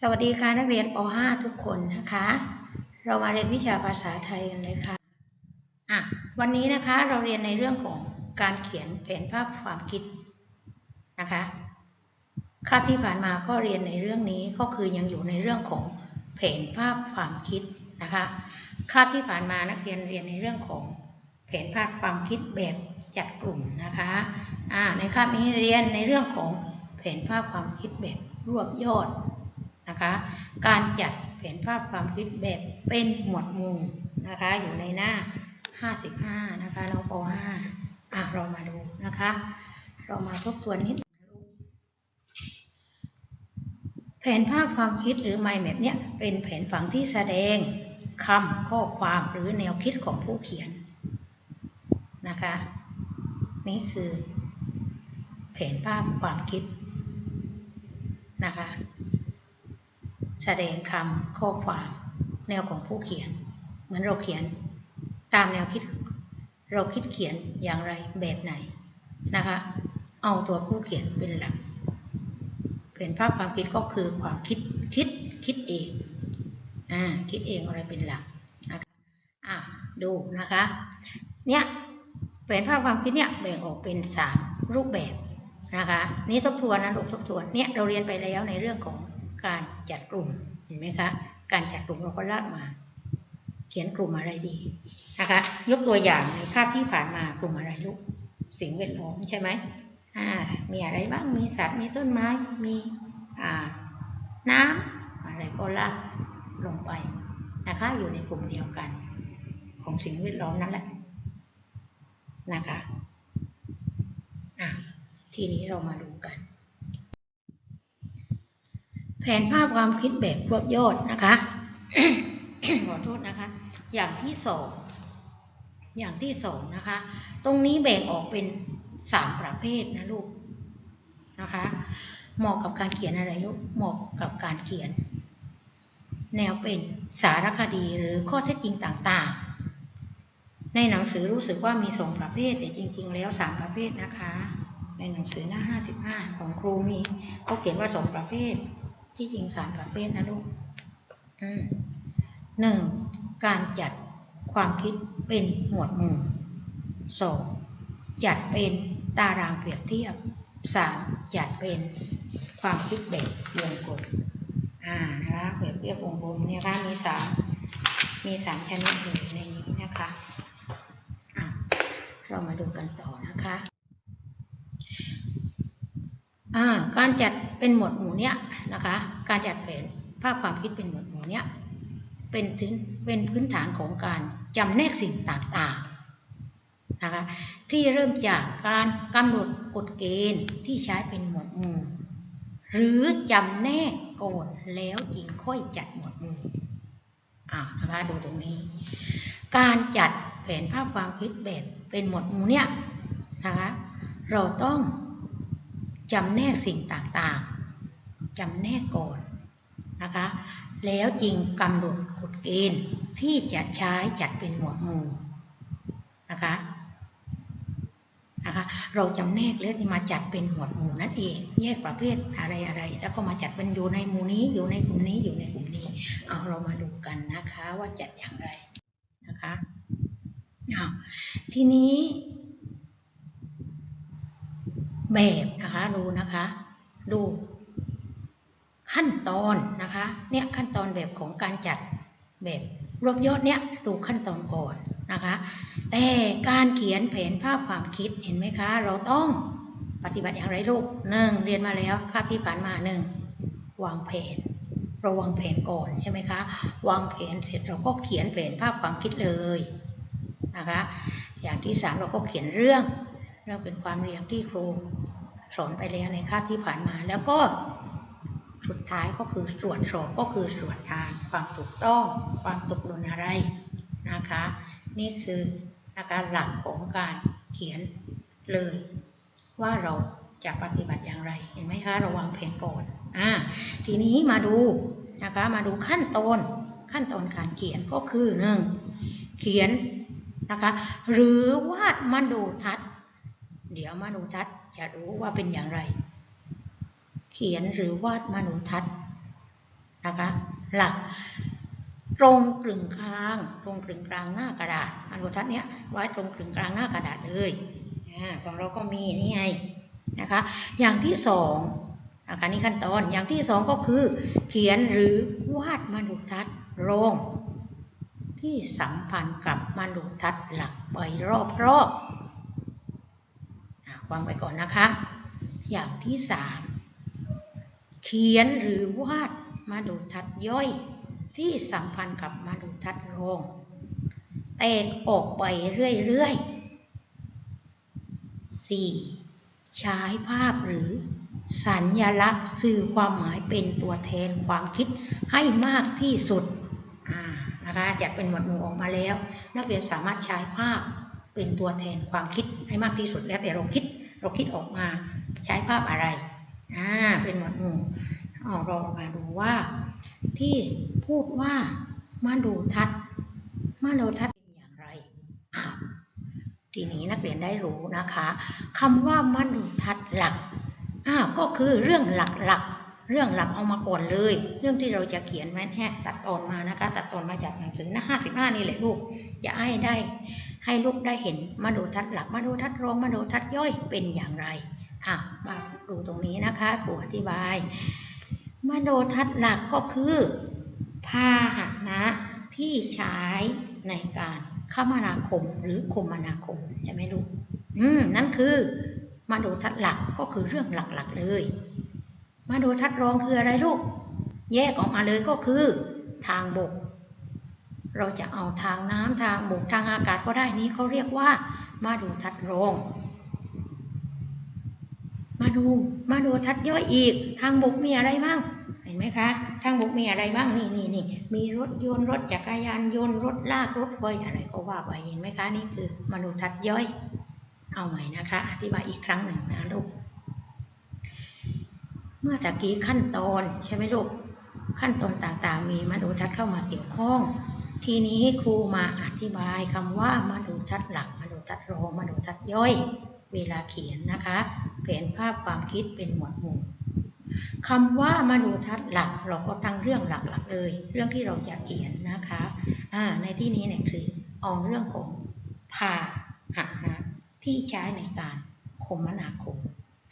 สวัสดีค่ะนักเรียนป .5 ทุกคนนะคะ เรามาเรียนวิชาภาษาไทยกันเลยค่ะอะ วันนี้นะคะเราเรียนในเรื่องของการเขียนแผนภาพความคิดนะคะคาบที่ผ่านมาก็เรียนในเรื่องนี้ก็คือยังอยู่ในเรื่องของแผนภาพความคิดนะคะคาบที่ผ่านมานักเรียนเรียนในเรื่องของแผนภาพความคิดแบบจัดกลุ่มนะคะอ่าในคาบนี้เรียนในเรื่องของแผนภาพความคิดแบบรวบยอด นะคะ การจัดแผนภาพความคิดแบบเป็นหมวดหมู่นะคะ อยู่ในหน้า 55 นะคะน้องป .5 อะเรามาดูนะคะ เรามาทบทวนนิดนะลูกแผนภาพความคิดหรือ mind map เนี่ยเป็นแผนผังที่แสดงคำข้อความหรือแนวคิดของผู้เขียนนะคะ นี่คือแผนภาพความคิดนะคะ แสดงคำข้อความแนวของผู้เขียน เหมือนเราเขียนตามแนวคิด เราคิดเขียนอย่างไรแบบไหนนะคะ เอาตัวผู้เขียนเป็นหลักเป็นภาพความคิดก็คือความคิดคิดคิดเองอ่าคิดเองอะไรเป็นหลักนะคะอะดูนะคะเนี่ยเป็นภาพความคิดเนี่ยแบ่งออกเป็นสามรูปแบบนะคะนี่ทบทวนนะลูกทบทวนเนี่ยเราเรียนไปแล้วในเรื่องของ การจัดกลุ่มเห็นไหมคะ การจัดกลุ่มเราก็ลากมา เขียนกลุ่มอะไรดีนะคะ ยกตัวอย่างในคาบที่ผ่านมากลุ่มอะไรลูกสิ่งแวดล้อมใช่ไหมอ่ามีอะไรบ้างมีสัตว์มีต้นไม้มีอ่าน้ำอะไรก็ลากลงไปนะคะ อยู่ในกลุ่มเดียวกัน ของสิ่งแวดล้อมนั่นแหละนะคะอะทีนี้เรามาดูกัน แผนภาพความคิดแบบรวบยอดนะคะขอโทษนะคะ อย่างที่สองอย่างที่สองนะคะ ตรงนี้แบ่งออกเป็นสามประเภทนะลูกนะคะเหมาะกับการเขียนอะไรลูกเหมาะกับการเขียน แนวเป็นสารคดีหรือข้อเท็จจริงต่างๆ ในหนังสือรู้สึกว่ามีสองประเภท แต่จริง ๆ แล้วสามประเภทนะคะ ในหนังสือหน้า 55 ของครูมีเขาเขียนว่าสองประเภท ที่จริงสามประเภทนะลูกหนึ่งการจัดความคิดเป็นหมวดหมู่สองจัดเป็นตารางเปรียบเทียบสามจัดเป็นความคิดแบบวงกลมอ่านะคะเปรียบเทียบวงกลมเนี่ยคะมีสามมีสามชนิดอยู่ในนี้นะคะอะเรามาดูกันต่อนะคะอ่าการจัดเป็นหมวดหมู่เนี้ย นะคะ การจัดแผนภาพความคิดเป็นหมวดหมู่เนี้ยเป็นถึงเป็นพื้นฐานของการจำแนกสิ่งต่างๆนะคะที่เริ่มจากการกำหนดกฎเกณฑ์ที่ใช้เป็นหมวดหมู่หรือจำแนกก่อนแล้วจึงค่อยจัดหมวดหมู่อ่านะคะดูตรงนี้ การจัดแผนภาพความคิดแบบเป็นหมวดหมู่เนี้ยนะคะเราต้องจำแนกสิ่งต่างๆ จำแนกก่อนนะคะ แล้วจริงกำหนดกฎเกณฑ์ที่จะใช้จัดเป็นหมวดหมู่นะคะนะคะเราจำแนกแล้วมาจัดเป็นหมวดหมู่นั่นเอง แยกประเภทอะไรอะไรแล้วก็มาจัดเป็นอยู่ในหมู่นี้อยู่ในกลุ่มนี้อยู่ในกลุ่มนี้เอาเรามาดูกันนะคะว่าจัดอย่างไรนะคะเอาทีนี้ แบบนะคะดูนะคะ ดู ขั้นตอนนะคะเนี่ยขั้นตอนแบบของการจัดแบบรวบยอดเนี่ยดูขั้นตอนก่อนนะคะแต่การเขียนแผนภาพความคิดเห็นไหมคะ เราต้องปฏิบัติอย่างไรลูกหนึ่งเรียนมาแล้วคาบที่ผ่านมาหนึ่งวางแผนเราวางแผนก่อนใช่ไหมคะ วางแผนเสร็จเราก็เขียนแผนภาพความคิดเลยนะคะอย่างที่สามเราก็เขียนเรื่องเรื่องเป็นความเรียงที่ครูสอนไปแล้วในคาบที่ผ่านมา แล้วก็ สุดท้ายก็คือตรวจสอบก็คือตรวจทานความถูกต้องความตกหล่นอะไรนะคะ นี่คือนะคะหลักของการเขียนเลย ว่าเราจะปฏิบัติอย่างไร เห็นไหมคะระวังแผนก่อนอ่าทีนี้มาดูนะคะมาดูขั้นตอนขั้นตอนการเขียนก็คือหนึ่งเขียนนะคะ หรือวาดมโนทัศน์เดี๋ยวมโนทัศน์จะรู้ว่าเป็นอย่างไร เขียนหรือวาดมโนทัศน์นะคะหลักตรงกลึงกลาง ตรงกลึงกลางหน้ากระดาษมาดูทัดเนี้ยไว้ตรงกลึงกลางหน้ากระดาษเลยอ่าของเราก็มีนี่ไงนะคะอย่างที่สองนะคะนี่ขั้นตอนอย่างที่สองก็คือ เขียนหรือวาดมาดูทัดลงที่สัมพันธ์กับมาดูทัดหลักไปรอบๆอะวางไปก่อนนะคะ อย่างที่สาม เขียนหรือวาดมาดูทัดย่อยที่สัมพันธ์กับมาดูทัดรองแตกออกไปเรื่อยๆ 4. ใช้ภาพหรือสัญญลักษณ์สื่อความหมายเป็นตัวแทนความคิดให้มากที่สุดนะคะจัดเป็นหมวดหมู่ออกมาแล้ว นักเรียนสามารถใช้ภาพเป็นตัวแทนความคิดให้มากที่สุดแล้วแต่เราคิดเราคิดออกมาใช้ภาพอะไร อ่าเป็นหมวดหมู่เอาเรามาดูว่า ที่พูดว่ามาดูทัศน์มาดูทัศน์เป็นอย่างไรอ้าวทีนี้นักเรียนได้รู้นะคะคำว่ามาดูทัศน์หลักอ้าวก็คือเรื่องหลักๆเรื่องหลักเอามาก่อนเลย เรื่องที่เราจะเขียนแม่แฮะตัดตอนมานะคะ ตัดตอนมาจากหนังสือหน้าห้าสิบห้านี่แหละลูกจะให้ได้ให้ลูกได้เห็นมาดูทัศน์หลักมาดูทัศน์รองมาดูทัศน์ย่อยเป็นอย่างไรอะมา ดูตรงนี้นะคะครูอธิบาย มโนทัศน์หลักก็คือพาหนะที่ใช้ในการคมนาคมหรือคมนาคมใช่ไหมลูกอืมนั่นคือมโนทัศน์หลักก็คือเรื่องหลักๆเลยมโนทัศน์รองคืออะไรลูก แยกออกมาเลยก็คือทางบก เราจะเอาทางน้ำทางบกทางอากาศก็ได้นี้เขาเรียกว่ามาดูทัศน์รอง ดูมาดูทัดย่อยอีก ทางบกมีอะไรบ้าง เห็นไหมคะ ทางบกมีอะไรบ้างนี่นี่นี่มีรถยนต์รถจักรยานยนต์รถลากรถไฟอะไรก็ว่าไปเห็นไหมคะนี่คือมนุษย์ทัดย่อย เอาใหม่นะคะ อธิบายอีกครั้งหนึ่งนะลูกเมื่อตะกี้ขั้นตอนใช่ไหมลูกขั้นตอนต่างๆ มีมนุษย์ทัดเข้ามาเกี่ยวข้องทีนี้ครูมาอธิบายคำว่ามาดูทัดหลักมาดูทัดรองมาดูทัดย่อย เวลาเขียนนะคะ แผนภาพความคิดเป็นหมวดหมู่คำว่ามาดูทัศน์หลักเราก็ตั้งเรื่องหลักๆเลย เรื่องที่เราจะเขียนนะคะในที่นี้เนี่ยคือเอาเรื่องของพาหะนะที่ใช้ในการคมนาคม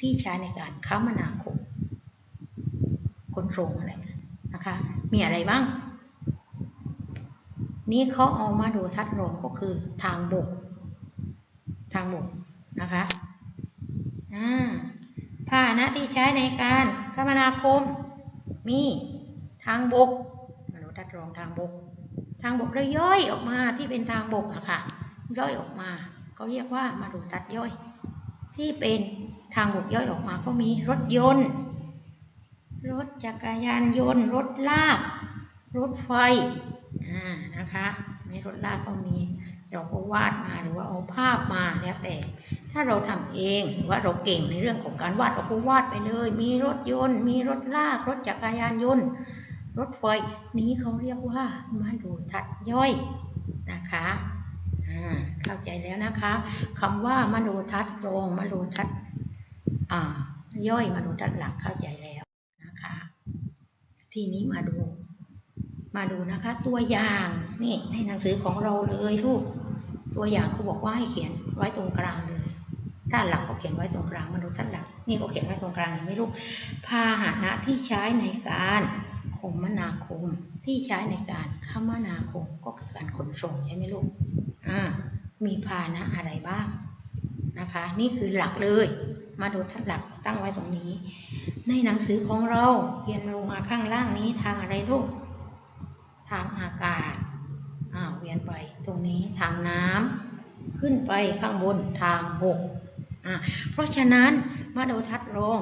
ที่ใช้ในการคมนาคมขนส่งอะไรนะคะ มีอะไรบ้าง นี่เขาเอามาดูทัศน์รองก็คือทางบก ทางบกนะคะ พาหนะที่ใช้ในการคมนาคม มีทางบกมนุษย์ทัดรองทางบก ทางบกแล้วย่อยออกมาที่เป็นทางบกอะค่ะ ย่อยออกมาเขาเรียกว่ามาดูทัดย่อย ที่เป็นทางบกย่อยออกมาก็มีรถยนต์ รถจักรยานยนต์ รถลาก รถไฟอ่านะคะในรถลากก็มี เราก็วาดมาหรือว่าเอาภาพมาแล้วแต่ ถ้าเราทำเองหรือว่าเราเก่งในเรื่องของการวาดเราก็วาดไปเลย มีรถยนต์ มีรถลาก รถจักรยานยนต์ รถไฟนี้เขาเรียกว่ามาดูทัดย่อยนะคะเข้าใจแล้วนะคะคำว่ามาดูทัดรงมาดูทัดย่อยมาดูทัดหลักเข้าใจแล้วนะคะ ทีนี้มาดู มาดูนะคะ ตัวอย่างนี่ในหนังสือของเราเลยลูกตัวอย่างเขาบอกว่าให้เขียนไว้ตรงกลางเลยถ้านหลักเขาเขียนไว้ตรงกลางมนุษย์ท่านหลักนี่เขาเขียนไว้ตรงกลางเห็นไหมลูกพาหนะที่ใช้ในการคมนาคมที่ใช้ในการคมนาคมก็คือการขนส่งใช่ไหมลูกอ่ามีพาหนะอะไรบ้างนะคะ นี่คือหลักเลย มาดูทัดหลักตั้งไว้ตรงนี้ ในหนังสือของเราเรียนลงมาข้างล่างนี้ทางอะไรลูก ทางอากาศอ่าเวียนไปตรงนี้ทางน้ำขึ้นไปข้างบนทางบกอ่าเพราะฉะนั้นมาดูทัดลง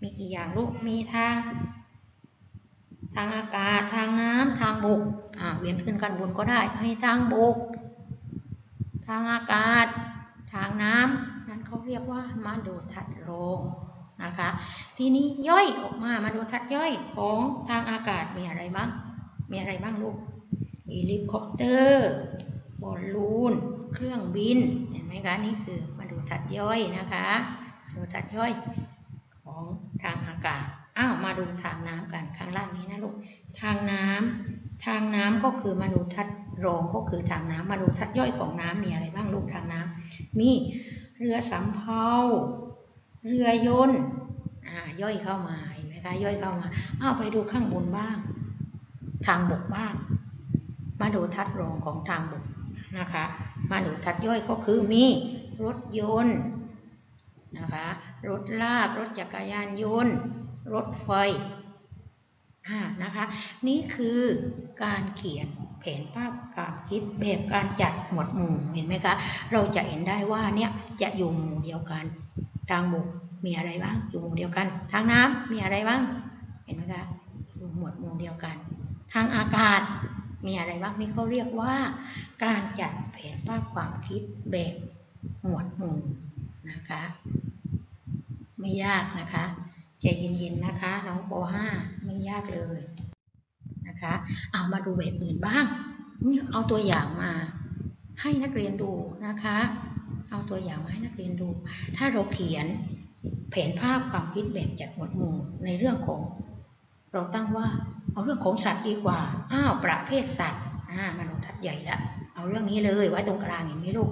มีกี่อย่างลูกมีทาง ทางอากาศทางน้ำทางบกอ่าเวียนขึ้นข้างบนก็ได้ให้ทางบก ทางอากาศ ทางน้ำนั่นเขาเรียกว่ามาดูทัดลงนะคะ ทีนี้ย่อยออกมามาดูทัดย่อยของทางอากาศมีอะไรบ้าง มีอะไรบ้างลูกเฮลิคอปเตอร์บอลลูน เครื่องบิน เห็นไหมคะ นี่คือมาดูทัดย่อยนะคะมาดูทัดย่อยของทางอากาศ อ้าว มาดูทางน้ำกันข้างล่างนี้นะลูก ทางน้ำทางน้ำก็คือมาดูทัศน์รองก็คือทางน้ำมาดูทัศน์ย่อยของน้ำมีอะไรบ้างลูกทางน้ำมีเรือสำเภา เรือยนต์ อ่า ย่อยเข้ามา เห็นไหมคะ ย่อยเข้ามา อ้าว ไปดูข้างบนบ้าง ทางบกบ้างมาดูทัศน์รองของทางบกนะคะมาดูทัศน์ย่อยก็คือมีรถยนต์นะคะรถลากรถจักรยานยนต์ รถไฟอ่านะคะนี่คือการเขียนแผนภาพความคิดแบบการจัดหมวดหมู่เห็นไหมคะเราจะเห็นได้ว่าเนี่ยจะอยู่หมู่เดียวกันทางบกมีอะไรบ้างอยู่หมู่เดียวกัน ทางน้ำมีอะไรบ้างเห็นไหมคะอยู่หมวดหมู่เดียวกัน ทางอากาศมีอะไรบ้างนี่เขาเรียกว่า การจัดแผนภาพความคิดแบบหมวดหมู่นะคะ ไม่ยากนะคะใจเย็นๆนะคะน้องป .5 ไม่ยากเลยนะคะ เอามาดูแบบอื่นบ้างเอาตัวอย่างมาให้นักเรียนดูนะคะ เอาตัวอย่างมาให้นักเรียนดู ถ้าเราเขียนแผนภาพความคิดแบบจัดหมวดหมู่ในเรื่องของ เราตั้งว่าเอาเรื่องของสัตว์ดีกว่า อ้าวประเภทสัตว์อ่ามันทัดใหญ่ละเอาเรื่องนี้เลยไว้ตรงกลางเห็นไหมลูก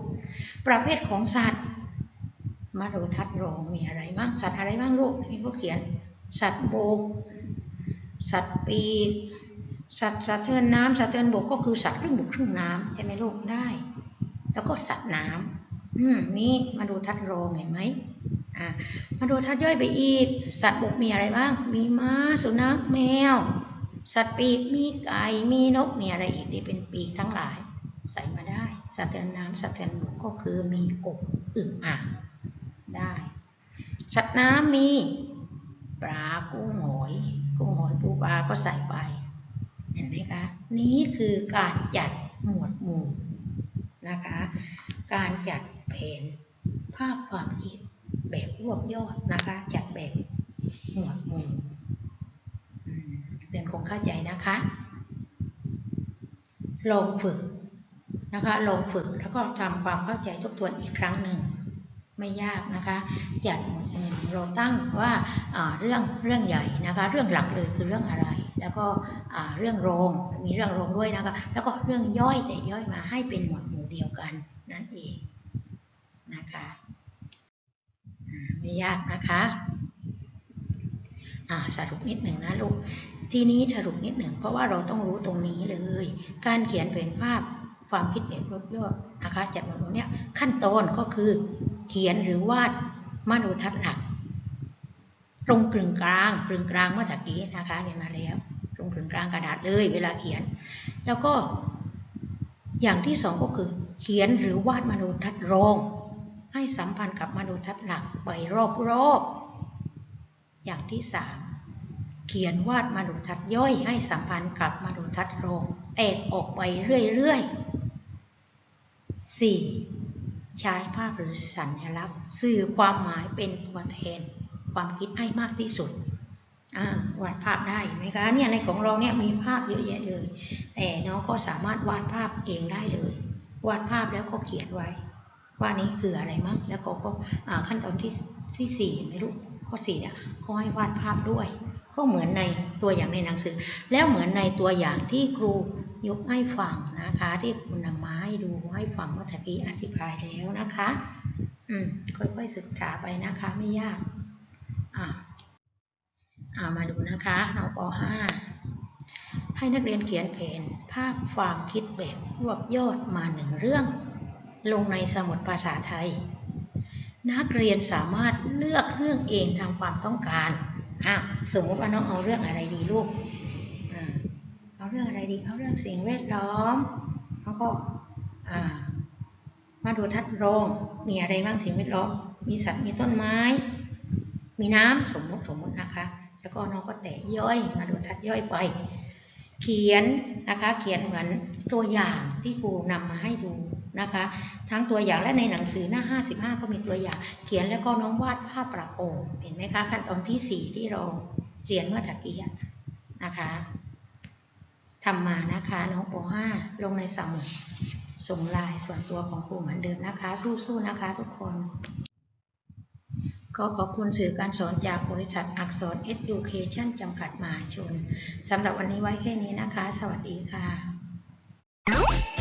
ประเภทของสัตว์มาดูทัดรองมีอะไรบ้างสัตว์อะไรบ้างลูกนี่เขาเขียน สัตว์บก สัตว์ปีกสัตว์สะเทินน้ำสะเทินบกก็คือสัตว์ครึ่งบกครึ่งน้ำใช่ไหมลูกได้ แล้วก็สัตว์น้ำอืมนี่มาดูทัดรองเห็นไหม มาดูทัดย่อยไปอีก สัตว์บกมีอะไรบ้าง มีม้า สุนัข แมว สัตว์ปีก มีไก่ มีนก มีอะไรอีกที่เป็นปีกทั้งหลาย ใส่มาได้ สะเทินน้ำสะเทินบกก็คือมีกบอึ่งอ่างได้ สัตว์น้ำมีปลา กุ้งหอย กุ้งหอยปูปลาก็ใส่ไป เห็นไหมคะ นี่คือการจัดหมวดหมู่นะคะ การจัดแผนภาพความคิด แบบรวบยอดนะคะ จัดแบบหมวดหมู่เรียนคงเข้าใจนะคะ ลองฝึกนะคะ ลองฝึกแล้วก็ทำความเข้าใจทบทวนอีกครั้งหนึ่งไม่ยากนะคะจัดเราตั้งว่าเรื่องเรื่องใหญ่นะคะ เรื่องหลักเลยคือเรื่องอะไร แล้วก็เรื่องรองมีเรื่องรองด้วยนะคะ แล้วก็เรื่องย่อยแต่ย่อยมาให้เป็นหมวดหมู่เดียวกันนั่นเองนะคะอ่า ไม่ยากนะคะสรุปนิดหนึ่งนะลูก ทีนี้สรุปนิดหนึ่งเพราะว่าเราต้องรู้ตรงนี้เลย การเขียนแผนภาพความคิดแบบรวบยอดนะคะจากหมวดหมู่เนี้ยขั้นตอนก็คือเขียนหรือวาดมาดูทัศน์หลัก ตรงกึ่งกลางกึ่งกลางเมื่อตะกี้นะคะเรียนมาแล้ว ตรงกึ่งกลางกระดาษเลยเวลาเขียน แล้วก็อย่างที่สองก็คือ เขียนหรือวาดมโนทัศน์รอง ให้สัมพันธ์กับมโนทัศน์หลักไปรอบๆ อย่างที่สามเขียนวาดมโนทัศน์ย่อยให้สัมพันธ์กับมโนทัศน์รองแตกออกไปเรื่อยๆสี่ใช้ภาพหรือสัญลักษณ์ สื่อความหมายเป็นตัวแทน ความคิดให้มากที่สุดวาดภาพได้ไหมคะเนี่ยในของเราเนี่ยมีภาพเยอะแยะเลยแต่น้องก็สามารถวาดภาพเองได้เลย วาดภาพแล้วก็เขียนไว้ ว่านี้คืออะไรมั้งแล้วก็ก็ขั้นตอนที่ที่สี่ไหมลูกข้อสี่เนี่ยเขาให้วาดภาพด้วย ก็เหมือนในตัวอย่างในหนังสือ แล้วเหมือนในตัวอย่างที่ครูยกให้ฟังนะคะ ที่คุณนำมาให้ดูให้ฟังเมื่อตะกี้อธิบายแล้วนะคะ อืมค่อยๆศึกษาไปนะคะไม่ยากอ่าเอามาดูนะคะน้องป .5 ให้นักเรียนเขียนแผนภาพความคิดแบบรวบยอดมาหนึ่งเรื่อง ลงในสมุดภาษาไทย นักเรียนสามารถเลือกเรื่องเองตามความต้องการอะสมมติว่าน้องเอาเรื่องอะไรดีลูกอเอาเรื่องอะไรดี เอาเรื่องสิ่งแวดล้อมแล้วก็อ่ามาดูทัดรองมีอะไรบ้างสิ่งแวดล้อม มีสัตว์ มีต้นไม้ มีน้ำสมมติสมมตินะคะ แล้วก็น้องก็แตะย่อย มาดูทัดย่อยไป เขียนนะคะ เขียนเหมือนตัวอย่างที่ครูนำมาให้ดู นะคะ ทั้งตัวอย่างและในหนังสือหน้า 55 ก็มีตัวอย่าง เขียนแล้วก็น้องวาดภาพประกอบเห็นไหมคะ ขั้นตอนที่ 4 ที่เราเรียนเมื่อตะกี้นะคะทำมานะคะน้องป .5 ลงในสมุดส่งลายส่วนตัวของครูเหมือนเดิมนะคะ สู้ๆนะคะทุกคนก็ขอบคุณสื่อการสอนจากบริษัทอักษร Education จำกัดมหาชนสำหรับวันนี้ไว้แค่นี้นะคะ สวัสดีค่ะ